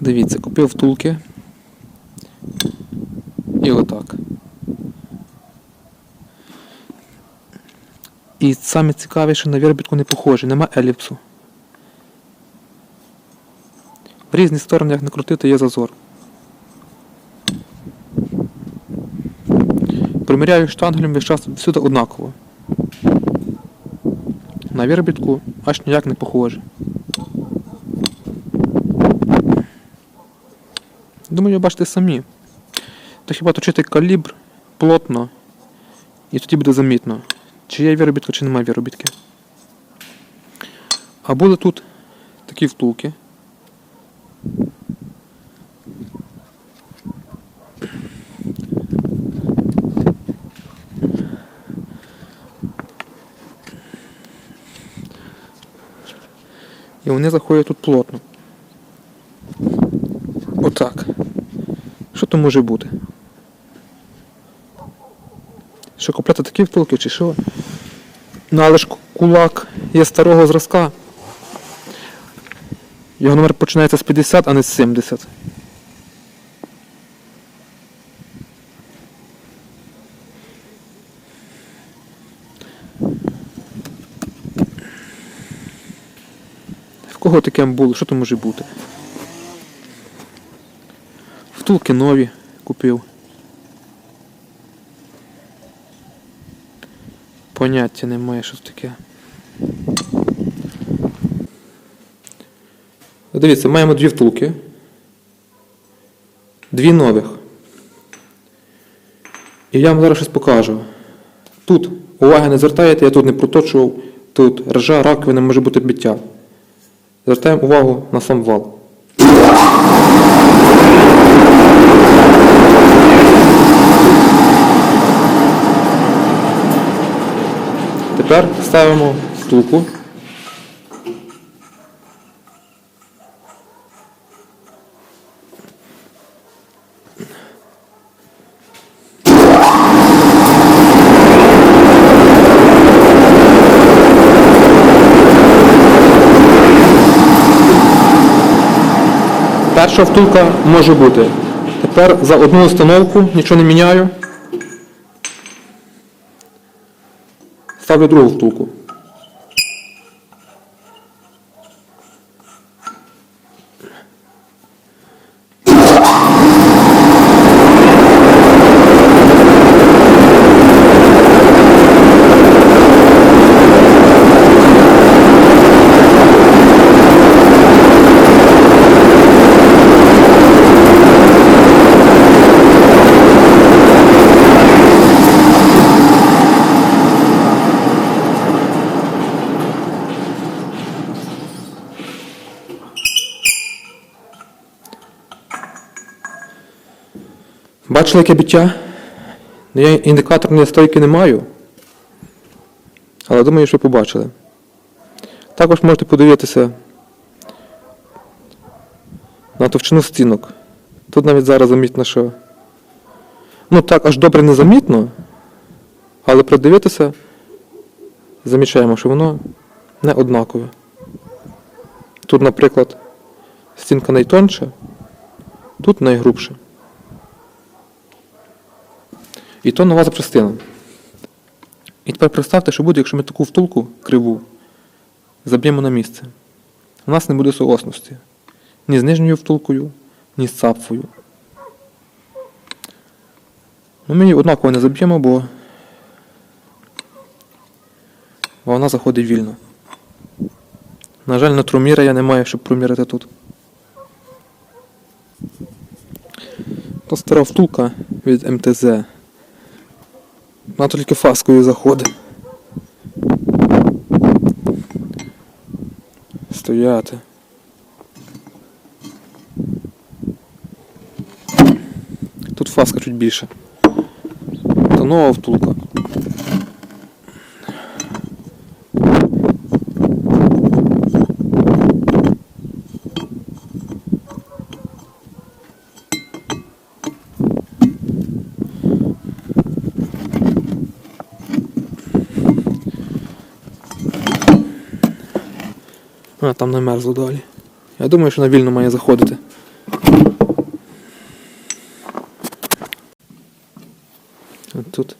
Дивіться, купив втулки. І отак. І саме цікаве, що на виробітку не похоже, нема еліпсу. В різні сторони, як не крутити, є зазор. Приміряю штангелем весь час всюди однаково. На виробітку аж ніяк не похоже. Думаю, бачите самі. То хіба точити калібр плотно, і тоді буде замітно, чи є виробітка, чи немає виробітки. А були тут такі втулки. І вони заходять тут плотно. Отак. Що то може бути? Що купляти такі втулки чи що? Ну але ж кулак є старого зразка. Його номер починається з 50, а не з 70. В кого таке було? Що то може бути? Втулки нові купив. Поняття немає, що це таке. Дивіться, маємо дві втулки. Дві нових. І я вам зараз щось покажу. Тут уваги не звертаєте, я тут не проточував, тут ржа, раковина може бути биття. Звертаємо увагу на сам вал. Тепер ставимо втулку. Перша втулка може бути. Тепер за одну установку нічого не міняю. Ставлю другу втулку. Яке биття? Ну, Я індикаторної стойки не маю. Але думаю, що побачили. Також можете подивитися на товщину стінок. Тут навіть зараз замітно, що. Ну так, аж добре не замітно, але придивитися, замічаємо, що воно не однакове. Тут, наприклад, стінка найтонша, тут найгрубша. І то нова запчастина. І тепер представте, що буде, якщо ми таку втулку криву заб'ємо на місце. У нас не буде соосності. Ні з нижньою втулкою, ні з цапфою. Ну, ми її однаково не заб'ємо, бо вона заходить вільно. На жаль, натроміра я не маю, щоб проміряти тут. То стара втулка від МТЗ. Вона тільки фаскою заходить. Стояти. Тут фаска чуть більше. Та нова втулка. А, там намерзло далі. Я думаю, що на вільно має заходити. От тут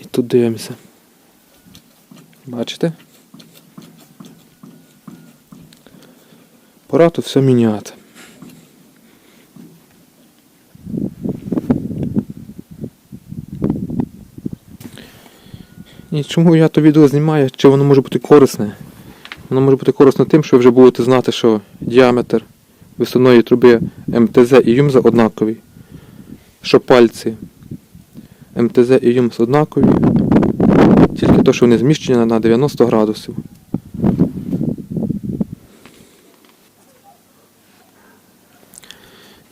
і тут дивимося. Бачите? Пора тут все міняти. І чому я то відео знімаю, чи воно може бути корисне? Воно може бути корисно тим, що ви вже будете знати, що діаметр висувної труби МТЗ і ЮМЗа однаковий. Що пальці МТЗ і ЮМЗ однакові. Тільки то, що вони зміщені на 90 градусів.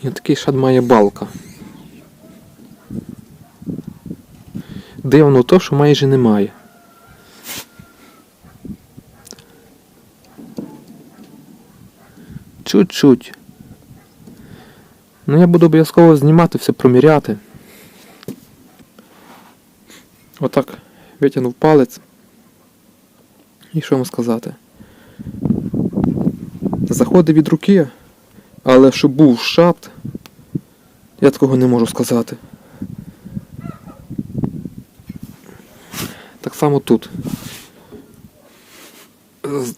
І такий шат має балка. Дивно то, що майже немає. Чуть-чуть. Ну я буду обов'язково знімати все, проміряти. Отак витягнув палець. І що вам сказати? Заходить від руки, але щоб був шат, я такого не можу сказати. Так само тут.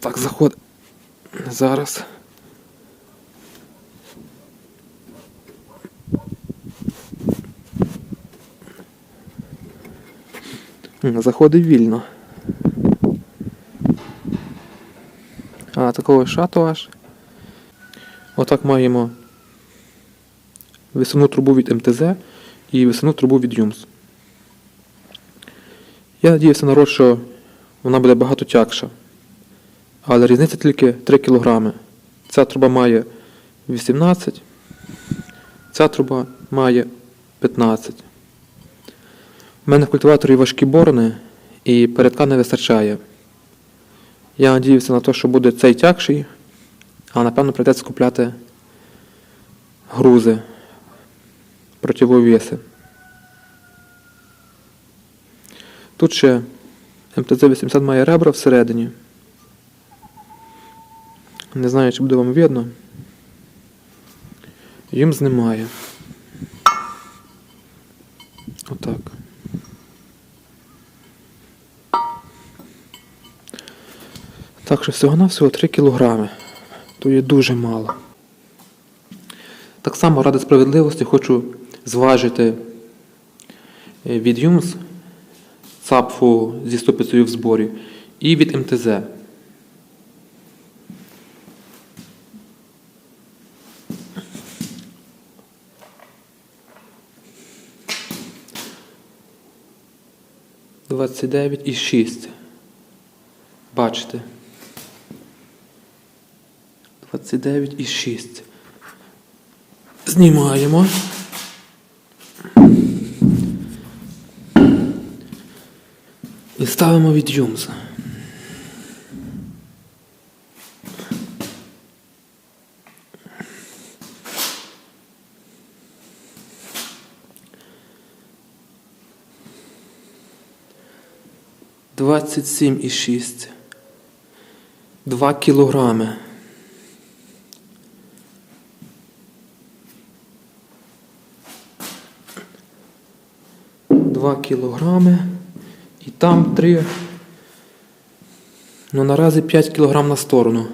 Так, заходить. Зараз. Заходить вільно. А, такого шату аж. Отак маємо висувну трубу від МТЗ і висувну трубу від ЮМС. Я надіюся народ, що вона буде багато тягша. Але різниця тільки 3 кг. Ця труба має 18, ця труба має 15. У мене в культиваторі важкі борони і передка не вистачає. Я надіюся на те, що буде цей тягший, а напевно прийдеться купляти грузи противовеси. Тут ще МТЗ-80 має ребра всередині. Не знаю, чи буде вам видно. Їм знімає. Отак. Так що всього-навсього 3 кілограми. То є дуже мало. Так само ради справедливості хочу зважити е, від ЮМС ЦАПФу зі ступицею в зборі і від МТЗ. Двадцять дев'ять і шість. Бачите. 29 і 6. Знімаємо. І ставимо від Юмза. Двадцять сім і шість. Два кілограми. Два кілограми. І там три. Ну наразі 5 кілограм на сторону.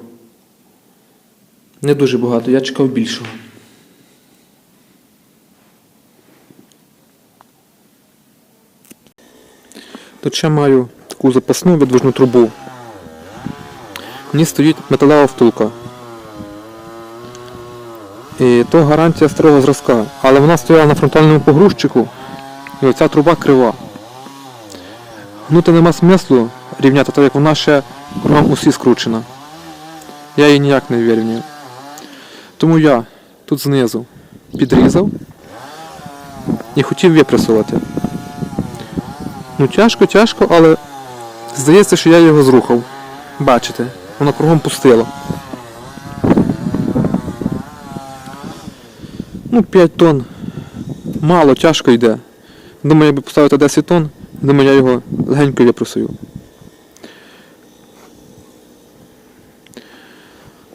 Не дуже багато, я чекав більшого. Тут ще маю таку запасну видвижну трубу. В ній стоїть металева втулка. І то гарантія старого зразка. Але вона стояла на фронтальному погрузчику, і оця труба крива. Гнути нема смислу рівняти, так як вона ще кругом усі скручена. Я їй ніяк не вирівнюю. Тому я тут знизу підрізав і хотів випресувати. Ну тяжко, тяжко, але здається, що я його зрухав. Бачите, воно кругом пустило. Ну, 5 тонн. Мало, тяжко йде. Думаю, якби поставити 10 тонн, думаю, я його легенько випросую.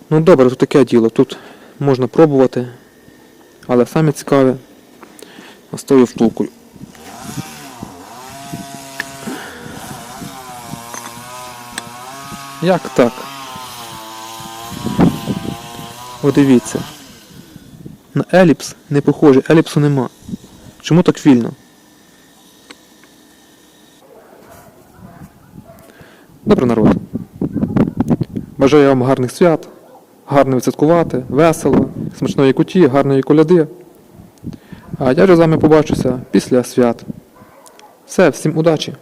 Ну добре, тут таке діло. Тут можна пробувати, але саме цікаве. Остою втулкою. Як так? Подивіться. На еліпс не похоже, еліпсу нема. Чому так вільно? Добре, народ. Бажаю вам гарних свят, гарно відсвяткувати, весело, смачної куті, гарної коляди. А я вже з вами побачуся після свят. Все, всім удачі!